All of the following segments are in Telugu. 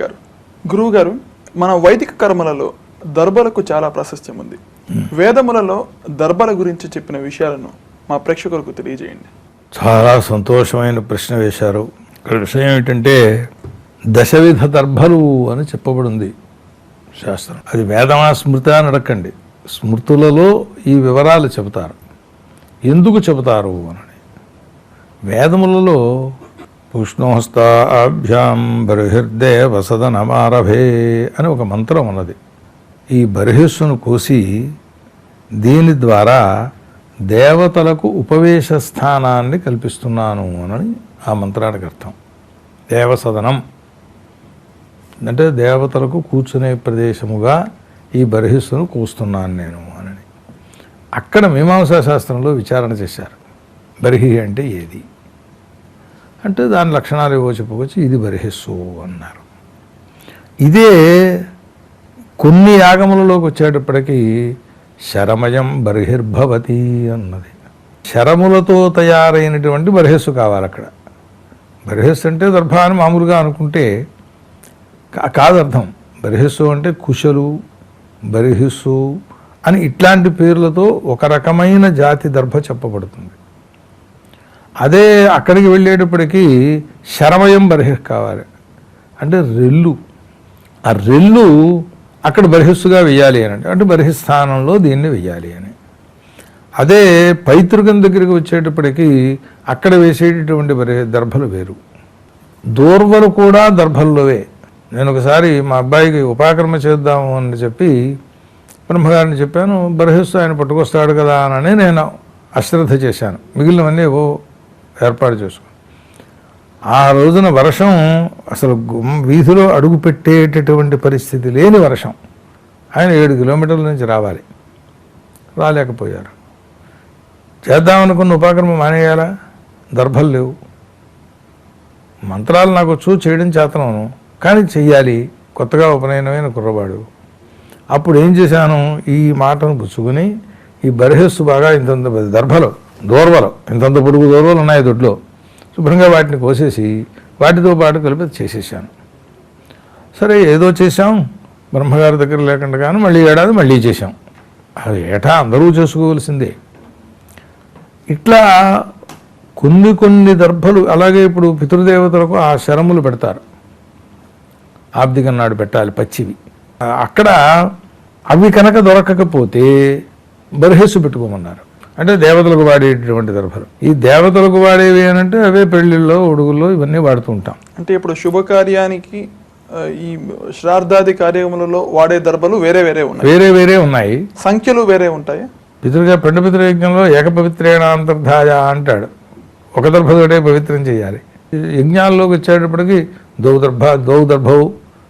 గారు. గురువు గారు మన వైదిక కర్మలలో దర్భలకు చాలా ప్రాశస్త్యం ఉంది. వేదములలో దర్భల గురించి చెప్పిన విషయాలను మా ప్రేక్షకులకు తెలియజేయండి. చాలా సంతోషమైన ప్రశ్న వేశారు. ఇక్కడ విషయం ఏమిటంటే దశవిధ దర్భలు అని చెప్పబడింది శాస్త్రం. అది వేదమా స్మృతి అని అడగండి స్మృతులలో ఈ వివరాలు చెబుతారు. ఎందుకు చెబుతారు అని. వేదములలో ఉష్ణోస్తాభ్యాం బర్హిర్దేవ సదనమారభే అని ఒక మంత్రం ఉన్నది. ఈ బర్హిస్సును కోసి దీని ద్వారా దేవతలకు ఉపవేశ స్థానాన్ని కల్పిస్తున్నాను అని ఆ మంత్రానికి అర్థం. దేవసదనం. అంటే దేవతలకు కూర్చునే ప్రదేశముగా ఈ బర్హిస్సును కూస్తున్నాను నేను అని అక్కడ మీమాంసా శాస్త్రంలో విచారణ చేశారు. బర్హి అంటే ఏది? అంటే దాని లక్షణాలు ఏవో చెప్పుకొచ్చి ఇది బర్హిస్సు అన్నారు. ఇదే కొన్ని యాగములలోకి వచ్చేటప్పటికీ శరమయం బర్హిర్భవతి అన్నది. శరములతో తయారైనటువంటి బర్హిస్సు కావాలి అక్కడ. బర్హిస్సు అంటే దర్భ అని మామూలుగా అనుకుంటే కా- కాదు అర్థం బర్హిస్సు అంటే కుశలు బర్హిస్సు అని ఇట్లాంటి పేర్లతో ఒక రకమైన జాతి దర్భ చెప్పబడుతుంది. అదే అక్కడికి వెళ్ళేటప్పటికీ శరమయం బర్హిర్ కావాలి. అంటే రెల్లు. ఆ రెల్లు అక్కడ బర్హిస్సుగా వెయ్యాలి అని అంటే అంటే బర్హిస్థానంలో దీన్ని వెయ్యాలి అని. అదే పైతృకం దగ్గరికి వచ్చేటప్పటికీ అక్కడ వేసేటటువంటి బర్హి దర్భలు వేరు. దూర్వలు కూడా దర్భల్లోవే. నేను ఒకసారి మా అబ్బాయికి ఉపాక్రమ చేద్దాము అని చెప్పి బ్రహ్మగారిని చెప్పాను బర్హిస్తూ ఆయన పట్టుకొస్తాడు కదా అని నేను అశ్రద్ధ చేశాను. మిగిలినవన్నీ ఏవో ఏర్పాటు చేసుకుని ఆ రోజున వర్షం అసలు వీధిలో అడుగు పెట్టేటటువంటి పరిస్థితి లేని వర్షం. ఆయన ఏడు కిలోమీటర్ల నుంచి రావాలి. రాలేకపోయారు. చేద్దామనుకున్న ఉపాకర్మ మానేయాలా? దర్భలు లేవు. మంత్రాలు నాకు వచ్చు చేయడం చేతనను కానీ చెయ్యాలి. కొత్తగా ఉపనయనమైన కుర్రవాడు. అప్పుడు ఏం చేశాను? ఈ మాటను పుచ్చుకుని ఈ బర్హస్సు బాగా ఇంతంత దర్భలు దూర్వలు. ఇంతంత పొడుగు దూర్వలు ఉన్నాయి దొడ్లో. శుభ్రంగా వాటిని కోసేసి వాటితో పాటు కలిపి చేసేసాను. సరే ఏదో చేసాం బ్రహ్మగారి దగ్గర లేకుండా కానీ మళ్ళీ ఏడాది మళ్ళీ చేసాం అది ఏటా అందరూ చేసుకోవలసిందే. ఇట్లా కొన్ని కొన్ని దర్భలు అలాగే ఇప్పుడు పితృదేవతలకు ఆ శరములు పెడతారు. ఆబ్దికం నాడు పెట్టాలి పచ్చివి. అక్కడ అవి కనుక దొరకకపోతే బర్హెస్సు పెట్టుకోమన్నారు. అంటే దేవతలకు వాడేటటువంటి దర్భలు ఈ దేవతలకు వాడేవి అని అంటే అవే పెళ్ళిళ్ళలో ఉడుగుల్లో ఇవన్నీ వాడుతూ ఉంటాం. అంటే ఇప్పుడు శుభకార్యానికి ఈ శ్రాద్ధాది కార్యములలో వాడే దర్భలు వేరే వేరే ఉన్నాయి. వేరే వేరే ఉన్నాయి. సంఖ్యలు వేరే ఉంటాయి? పితృగా పిండ పితృ యజ్ఞంలో ఏకపవిత్రేణ అంతర్ధాయ అంటాడు. ఒక దర్భతోటే పవిత్రం చేయాలి. యజ్ఞాల్లోకి వచ్చేటప్పటికి దౌదర్భ దౌదర్భౌ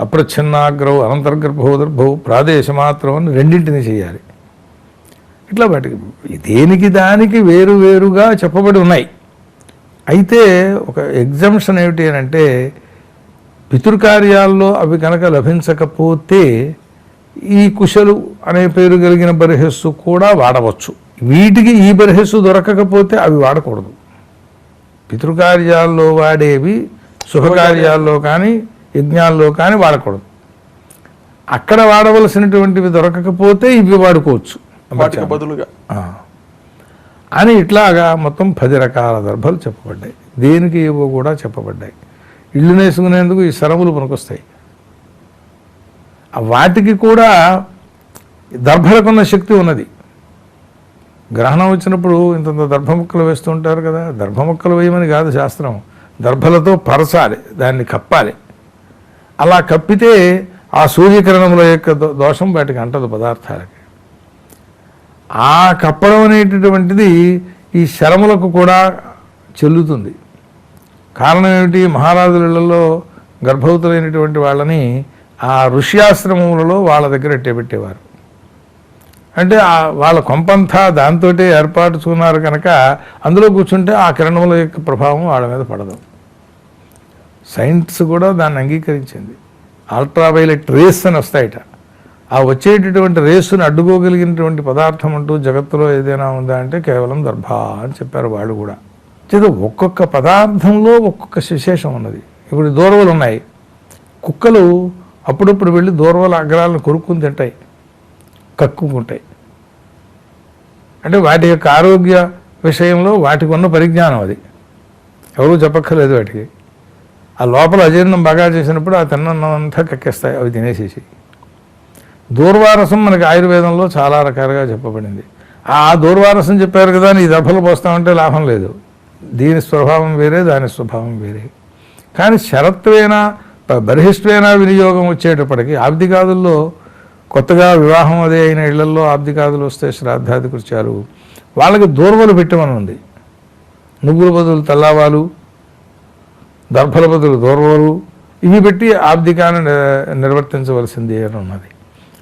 అప్రచ్ఛన్నాగ్రవు అనంతర్గర్భౌ దర్భౌ ప్రాదేశమాత్రం అని రెండింటిని చేయాలి. ఇట్లా వాటికి దేనికి దానికి వేరు వేరుగా చెప్పబడి ఉన్నాయి. అయితే ఒక ఎగ్జామ్షన్ ఏమిటి అని అంటే పితృకార్యాల్లో అవి కనుక లభించకపోతే ఈ కుశలు అనే పేరు కలిగిన బరిహస్సు కూడా వాడవచ్చు. వీటికి ఈ బరిహస్సు దొరకకపోతే అవి వాడకూడదు. పితృకార్యాల్లో వాడేవి శుభకార్యాల్లో కానీ యజ్ఞాల్లో కానీ వాడకూడదు. అక్కడ వాడవలసినటువంటివి దొరకకపోతే ఇవి వాడుకోవచ్చు. వాటికి బదులుగా. అని ఇట్లాగా మొత్తం పది రకాల దర్భలు చెప్పబడ్డాయి. దేనికి ఏవో కూడా చెప్పబడ్డాయి. ఇల్లు నేసుకునేందుకు ఈ శరములు పనికొస్తాయి. వాటికి కూడా దర్భలకున్న శక్తి ఉన్నది. గ్రహణం వచ్చినప్పుడు ఇంతంత దర్భ ముక్కలు వేస్తూ ఉంటారు కదా. దర్భ ముక్కలు వేయమని కాదు శాస్త్రం. దర్భలతో పరచాలి దాన్ని కప్పాలి. అలా కప్పితే ఆ సూర్యకిరణముల యొక్క దోషం వాటికి అంటదు పదార్థాలకి. ఆ కప్పడం అనేటటువంటిది ఈ శరములకు కూడా చెల్లుతుంది. కారణం ఏమిటి? మహారాజులలో గర్భవతులైనటువంటి వాళ్ళని ఆ ఋష్యాశ్రమములలో వాళ్ళ దగ్గర ఎట్టేపెట్టేవారు. అంటే ఆ వాళ్ళ కొంపంతా దాంతో ఏర్పాటుకున్నారు కనుక అందులో కూర్చుంటే ఆ కిరణముల యొక్క ప్రభావం వాళ్ళ మీద పడదు. సైన్స్ కూడా దాన్ని అంగీకరించింది. అల్ట్రావైలెట్ రేస్ అని వస్తాయట. ఆ వచ్చేటటువంటి రేసును అడ్డుకోగలిగినటువంటి పదార్థం అంటూ జగత్తులో ఏదైనా ఉందా అంటే కేవలం దర్భ అని చెప్పారు వాళ్ళు కూడా. చేత ఒక్కొక్క పదార్థంలో ఒక్కొక్క విశేషం ఉన్నది. ఇప్పుడు దూరవులు ఉన్నాయి. కుక్కలు అప్పుడప్పుడు వెళ్ళి దూరవల అగ్రాలను కొరుక్కుని తింటాయి. కక్కుకుంటాయి. అంటే వాటి యొక్క ఆరోగ్య విషయంలో వాటికి ఉన్న పరిజ్ఞానం అది. ఎవరూ చెప్పక్కర్లేదు వాటికి. ఆ లోపల అజీర్ణం బాగా చేసినప్పుడు ఆ తిన్నంతా కక్కేస్తాయి అవి తినేసేసి దూర్వారసం మనకి ఆయుర్వేదంలో చాలా రకాలుగా చెప్పబడింది. ఆ దూర్వారసం చెప్పారు కదా నీ దెబ్బలు పోస్తామంటే లాభం లేదు. దీని స్వభావం వేరే దాని స్వభావం వేరే. కానీ శరత్వేన బ- వినియోగం వచ్చేటప్పటికి ఆబ్దికాదుల్లో కొత్తగా వివాహం అదే అయిన ఇళ్ళలో ఆబ్దికాదులు వస్తే శ్రాద్ధాది కృత్యాలు వాళ్ళకి దూర్వలు పెట్టమని ఉంది. నువ్వుల బదులు తెల్లవాలు దర్భల బదులు దూర్వలు ఇవి పెట్టి ఆబ్దికాన్ని నిర్వర్తించవలసింది అని ఉన్నది.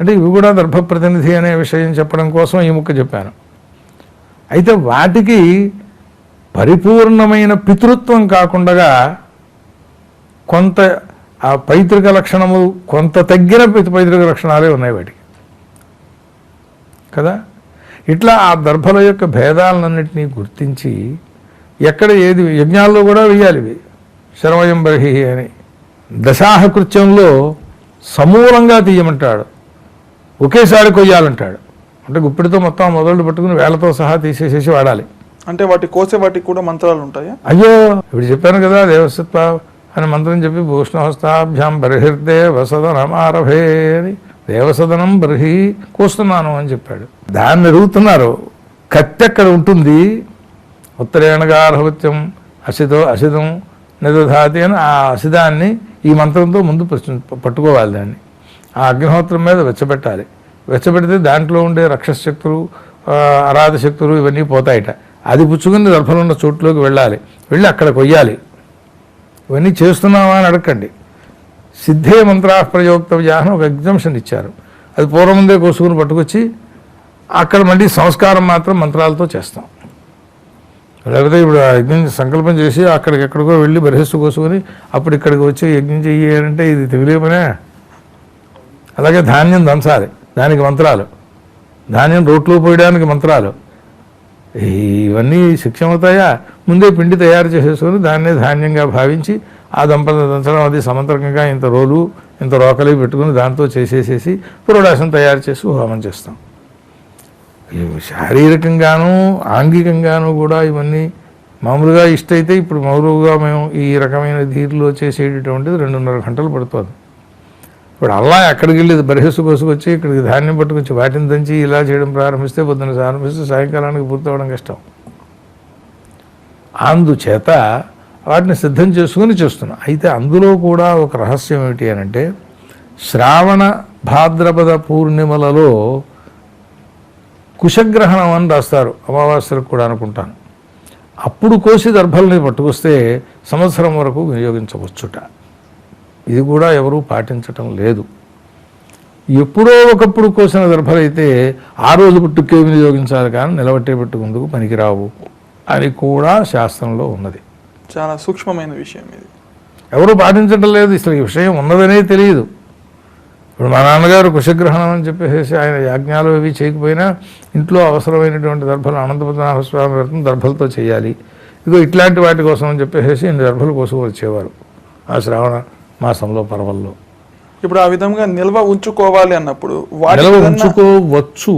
అంటే ఇవి కూడా దర్భ ప్రతినిధి అనే విషయం చెప్పడం కోసం ఈ ముక్క చెప్పాను. అయితే వాటికి పరిపూర్ణమైన పితృత్వం కాకుండా కొంత ఆ పైతృక లక్షణము కొంత తగ్గిన పైతృక లక్షణాలే ఉన్నాయి వాటికి. కదా? ఇట్లా ఆ దర్భల యొక్క భేదాలన్నింటినీ గుర్తించి ఎక్కడ ఏది యజ్ఞాల్లో కూడా వేయాలి ఇవి. శరవయం బర్హి అని. దశాహ కృత్యంలో సమూలంగా తీయమంటాడు. ఒకేసారి కొయ్యాలంటాడు. అంటే గుప్పిడితో మొత్తం మొదలు పట్టుకుని వేళ్ళతో సహా తీసేసేసి వాడాలి. అంటే వాటి కోసే వాటికి కూడా మంత్రాలు ఉంటాయా? అయ్యో ఇప్పుడు చెప్పాను కదా దేవసత్వ అని మంత్రం చెప్పి భూష్ణహస్తాభ్యాం బర్హిర్దే వసదనమారభే అని దేవసదనం బర్హి కూస్తున్నాను అని చెప్పాడు. దాన్ని ఎరుగుతున్నారు కత్తి అక్కడ ఉంటుంది ఉత్తరేణగార్హవత్యం అసితో అసితం నిదధాతి అని ఆ అసిదాన్ని ఈ మంత్రంతో ముందు పట్టు- పట్టుకోవాలి దాన్ని. ఆ అగ్నిహోత్రం మీద వెచ్చబెట్టాలి. వెచ్చబెడితే దాంట్లో ఉండే రక్షస శక్తులు అరాధ శక్తులు ఇవన్నీ పోతాయట. అది పుచ్చుకుని దర్భలు ఉన్న చోట్లోకి వెళ్ళాలి. వెళ్ళి అక్కడ కొయ్యాలి. ఇవన్నీ చేస్తున్నావా అని అడగండి సిద్ధే మంత్రా ప్రయోక్తవ్యా అని ఒక ఎగ్జంప్షన్ ఇచ్చారు. అది పూర్వం ముందే కోసుకుని పట్టుకొచ్చి అక్కడ మళ్ళీ సంస్కారం మాత్రం మంత్రాలతో చేస్తాం. లేకపోతే ఇప్పుడు యజ్ఞం సంకల్పం చేసి అక్కడికి ఎక్కడికో వెళ్ళి బరిహస్సు కోసుకొని అప్పుడు ఇక్కడికి వచ్చి యజ్ఞం చెయ్యి అంటే ఇది తెలియమనే అలాగే ధాన్యం దంచాలి దానికి మంత్రాలు. ధాన్యం రోట్లు పోయడానికి మంత్రాలు. ఇవన్నీ శిక్షమవుతాయా ముందే పిండి తయారు చేసేసుకొని దాన్నే ధాన్యంగా భావించి ఆ దంపతులు దంచడం అది సమంత్రకంగా ఇంత రోలు ఇంత రోకలి పెట్టుకుని దాంతో చేసేసేసి పురోడాసం తయారు చేసి హోమం చేస్తాం. శారీరకంగాను ఆంగికంగాను కూడా ఇవన్నీ మామూలుగా ఇష్టైతే ఇప్పుడు మామూలుగా మేము ఈ రకమైన ధీరులో చేసేటటువంటిది రెండున్నర గంటలు పడుతుంది. ఇప్పుడు అల్లా ఎక్కడికి వెళ్ళి బరిహస్సు కోసుకొచ్చి ఇక్కడికి ధాన్యం పట్టుకొచ్చి వాటిని దంచి ఇలా చేయడం ప్రారంభిస్తే పొద్దున ప్రారంభిస్తే సాయంకాలానికి పూర్తవడం కష్టం. అందుచేత వాటిని సిద్ధం చేసుకుని చేస్తున్నాం. అయితే అందులో కూడా ఒక రహస్యం ఏమిటి అని అంటే శ్రావణ భాద్రపద పూర్ణిమలలో కుశగ్రహణం అని రాస్తారు అమావాస్యలకు కూడా అనుకుంటాను. అప్పుడు కోసి దర్భల్ని పట్టుకొస్తే సంవత్సరం వరకు వినియోగించవచ్చుట. ఇది కూడా ఎవరూ పాటించటం లేదు. ఎప్పుడో ఒకప్పుడు కోసిన దర్భలైతే ఆ రోజు పుట్టుకే వినియోగించాలి కానీ నిలబట్టే పెట్టుకుందుకు పనికిరావు అని కూడా శాస్త్రంలో ఉన్నది. చాలా సూక్ష్మమైన విషయం ఇది. ఎవరు పాటించడం లేదు. అసలు ఈ విషయం ఉన్నదనే తెలియదు. ఇప్పుడు మా నాన్నగారు కుశగ్రహణం అని చెప్పేసి ఆయన యాజ్ఞాలు అవి చేయకపోయినా ఇంట్లో అవసరమైనటువంటి దర్భలు అనంతపద్మనాభ స్వామి వ్రతం దర్భలతో చేయాలి. ఇదిగో ఇట్లాంటి వాటి కోసం అని చెప్పేసి ఇన్ని దర్భలు కోసం వచ్చేవారు. ఆ శ్రావణ మాసంలో పర్వల్లో ఇప్పుడు ఆ విధంగా నిల్వ ఉంచుకోవాలి అన్నప్పుడు నిలవ ఉంచుకోవచ్చు.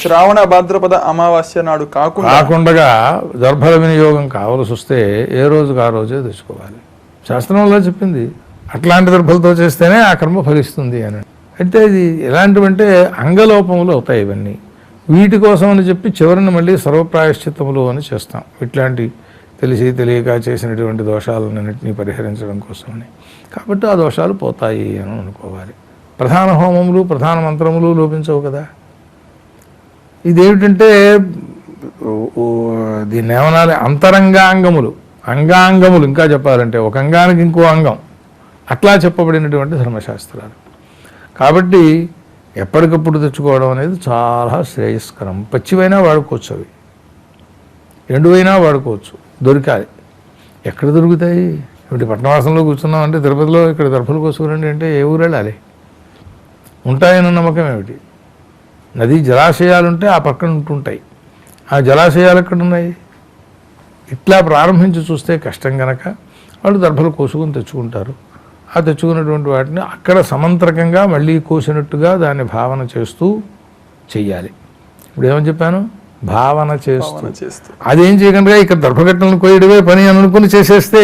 శ్రావణ భాద్రపద అమావాస్య నాడు కాకుండా కాకుండా దర్భల వినియోగం కావలసి వస్తే ఏ రోజుకి ఆ రోజే తెచ్చుకోవాలి. శాస్త్రంలో చెప్పింది అట్లాంటి దర్భలతో చేస్తేనే ఆ కర్మ ఫలిస్తుంది అని. అయితే ఇది ఎలాంటివంటే అంగలోపములు అవుతాయి ఇవన్నీ. వీటి కోసం అని చెప్పి చివరిని మళ్ళీ సర్వప్రాయశ్చిత్తములు అని చేస్తాం. ఇట్లాంటి తెలిసి తెలియక చేసినటువంటి దోషాలన్నింటినీ పరిహరించడం కోసమని. కాబట్టి ఆ దోషాలు పోతాయి అని అనుకోవాలి. ప్రధాన హోమములు ప్రధాన మంత్రములు లోపించవు కదా. ఇదేమిటంటే దీన్ని ఏమనాలి? అంతరంగాంగములు. అంగాంగములు ఇంకా చెప్పాలంటే ఒక అంగానికి ఇంకో అంగం. అట్లా చెప్పబడినటువంటి ధర్మశాస్త్రాలు. కాబట్టి ఎప్పటికప్పుడు తెచ్చుకోవడం అనేది చాలా శ్రేయస్కరం. పచ్చివైనా వాడుకోవచ్చు అవి. ఎండువైనా వాడుకోవచ్చు. దొరికాలి ఎక్కడ దొరుకుతాయి? ఇప్పుడు పట్టణవాసంలో కూర్చున్నాం అంటే తిరుపతిలో ఇక్కడ దర్భలు కోసుకురండి అంటే ఏ ఊరు వెళ్ళాలి ఉంటాయన్న నమ్మకం ఏమిటి? నదీ జలాశయాలు ఉంటే ఆ పక్కన ఉంటుంటాయి. ఆ జలాశయాలు ఎక్కడ ఉన్నాయి ఇట్లా ప్రారంభించి చూస్తే కష్టం గనక వాళ్ళు దర్భలు కోసుకొని తెచ్చుకుంటారు. ఆ తెచ్చుకున్నటువంటి వాటిని అక్కడ సమంత్రకంగా మళ్ళీ కోసినట్టుగా దాన్ని భావన చేస్తూ చెయ్యాలి. ఇప్పుడు ఏమని చెప్పాను? భావన చేస్తూ. అదేం చేయకుండా ఇక్కడ దర్భగట్టలను కోయడమే పని అని అనుకుని చేసేస్తే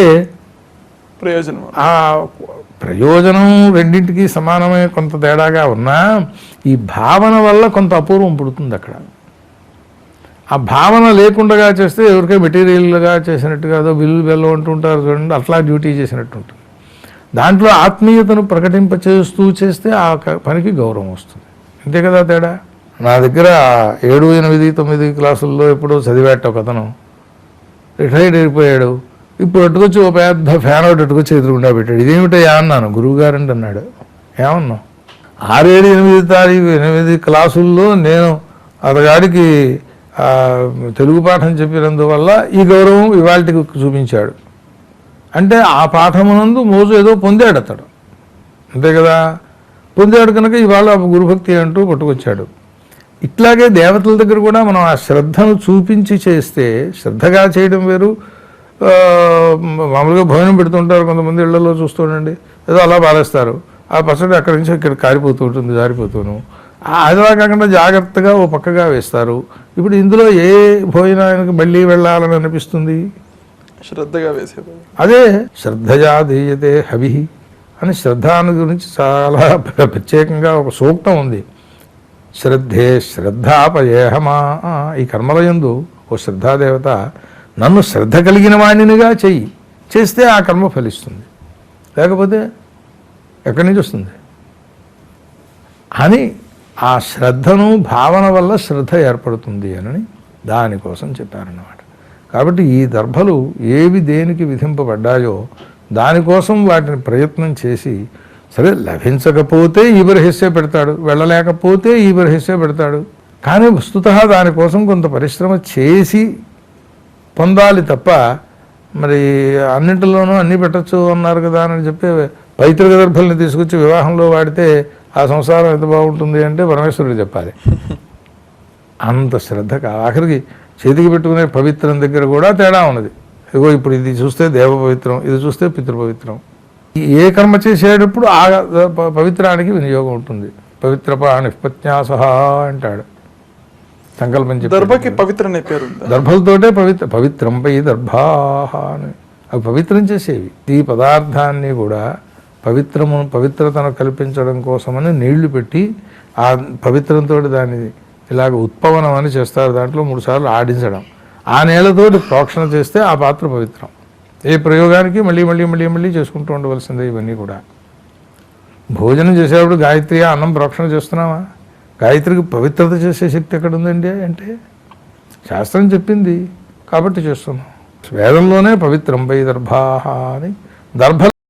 ప్రయోజనం. ఆ ప్రయోజనం రెండింటికి సమానమే కొంత తేడాగా ఉన్నా ఈ భావన వల్ల కొంత అపూర్వం పుడుతుంది అక్కడ. ఆ భావన లేకుండా చేస్తే ఎవరికే మెటీరియల్గా చేసినట్టుగా అదో బిల్లు బెల్లం అంటుంటారు చూడండి అట్లా డ్యూటీ చేసినట్టు ఉంటుంది. దాంట్లో ఆత్మీయతను ప్రకటింపచేస్తూ చేస్తే ఆ క- పనికి గౌరవం వస్తుంది. అంతే కదా తేడా? నా దగ్గర ఏడు ఎనిమిది తొమ్మిది క్లాసుల్లో ఎప్పుడో చదివాట ఒక అతను. రిటైర్డ్ అయిపోయాడు. ఇప్పుడు అట్టుకొచ్చి ఒక పెద్ద ఫ్యాన్ ఒకటి అట్టుకొచ్చి ఎదురుగుండా పెట్టాడు. ఇదేమిటయ్యా అన్నాను. గురువు గారండి అన్నాడు. ఏమన్నా ఆరేడు ఎనిమిది తారీఖు ఎనిమిది క్లాసుల్లో నేను అతగాడికి తెలుగు పాఠం చెప్పినందువల్ల ఈ గౌరవం ఇవాళకి చూపించాడు. అంటే ఆ పాఠమునందు మోజు ఏదో పొందాడు అతడు. అంతే కదా? పొందాడు కనుక ఇవాళ గురుభక్తి అంటూ పట్టుకొచ్చాడు. ఇట్లాగే దేవతల దగ్గర కూడా మనం ఆ శ్రద్ధను చూపించి చేస్తే శ్రద్ధగా చేయడం వేరు మామూలుగా భోజనం పెడుతుంటారు కొంతమంది ఇళ్ళలో చూస్తుండండి. ఏదో అలా బాలేస్తారు ఆ పచ్చడి అక్కడి నుంచి ఇక్కడ కారిపోతూ ఉంటుంది జారిపోతూను. ఆ, అదిలా కాకుండా జాగ్రత్తగా ఓ పక్కగా వేస్తారు. ఇప్పుడు ఇందులో ఏ భోజనానికి మళ్ళీ వెళ్ళాలని అనిపిస్తుంది? శ్రద్ధగా వేసేవారు అదే శ్రద్ధయా దీయతే హవి అని శ్రద్ధాను గురించి చాలా ప్రత్యేకంగా ఒక సూక్తం ఉంది. శ్రద్ధే శ్రద్ధాపయేహమా ఈ కర్మలయందు ఓ శ్రద్ధాదేవత నన్ను శ్రద్ధ కలిగిన వాణినిగా చెయ్యి. చేస్తే ఆ కర్మ ఫలిస్తుంది. లేకపోతే ఎక్కడి నుంచి వస్తుంది? అని ఆ శ్రద్ధను భావన వల్ల శ్రద్ధ ఏర్పడుతుంది అని దానికోసం చెప్పారన్నమాట. కాబట్టి ఈ దర్భలు ఏవి దేనికి విధింపబడ్డాయో దానికోసం వాటిని ప్రయత్నం చేసి సరే లభించకపోతే ఈ బర్హిస్సే పెడతాడు వెళ్ళలేకపోతే ఈ బర్హిస్సే పెడతాడు. కానీ వస్తుత దానికోసం కొంత పరిశ్రమ చేసి పొందాలి తప్ప మరి అన్నింటిలోనూ అన్నీ పెట్టచ్చు అన్నారు కదా అని చెప్పి పైతృక దర్భల్ని తీసుకొచ్చి వివాహంలో వాడితే ఆ సంసారం ఎంత బాగుంటుంది అంటే పరమేశ్వరుడు చెప్పాలి. అంత శ్రద్ధ ఆఖరికి చేతికి పెట్టుకునే పవిత్రం దగ్గర కూడా తేడా ఉన్నది. ఇదిగో ఇప్పుడు ఇది చూస్తే దేవ పవిత్రం ఇది చూస్తే పితృ పవిత్రం. ఈ ఏ కర్మ చేసేటప్పుడు ఆ పవిత్రానికి వినియోగం ఉంటుంది. పవిత్ర నిష్పత్యాస అంటాడు. సంకల్పం చెప్పి దర్భకి పవిత్ర అనే పేరు. దర్భలతోటే పవిత్ర పవిత్రం పై దర్భాహ అని. అవి పవిత్రం చేసేవి. ఈ పదార్థాన్ని కూడా పవిత్రము పవిత్రతను కల్పించడం కోసమని నీళ్ళు పెట్టి ఆ పవిత్రంతో దాన్ని ఇలాగ ఉత్పవనం అని చేస్తారు. దాంట్లో మూడు సార్లు ఆడించడం. ఆ నీళ్ళతోటి ప్రోక్షణ చేస్తే ఆ పాత్ర పవిత్రం. ఏ ప్రయోగానికి మళ్ళీ మళ్ళీ మళ్ళీ మళ్ళీ చేసుకుంటూ ఉండవలసిందే ఇవన్నీ కూడా. భోజనం చేసేటప్పుడు గాయత్రి అన్నం ప్రోక్షణ చేస్తున్నావా? గాయత్రికి పవిత్రత చేసే శక్తి ఎక్కడ ఉందండి అంటే శాస్త్రం చెప్పింది కాబట్టి చేస్తున్నాం. వేదంలోనే పవిత్రం పై దర్భాహ అని దర్భ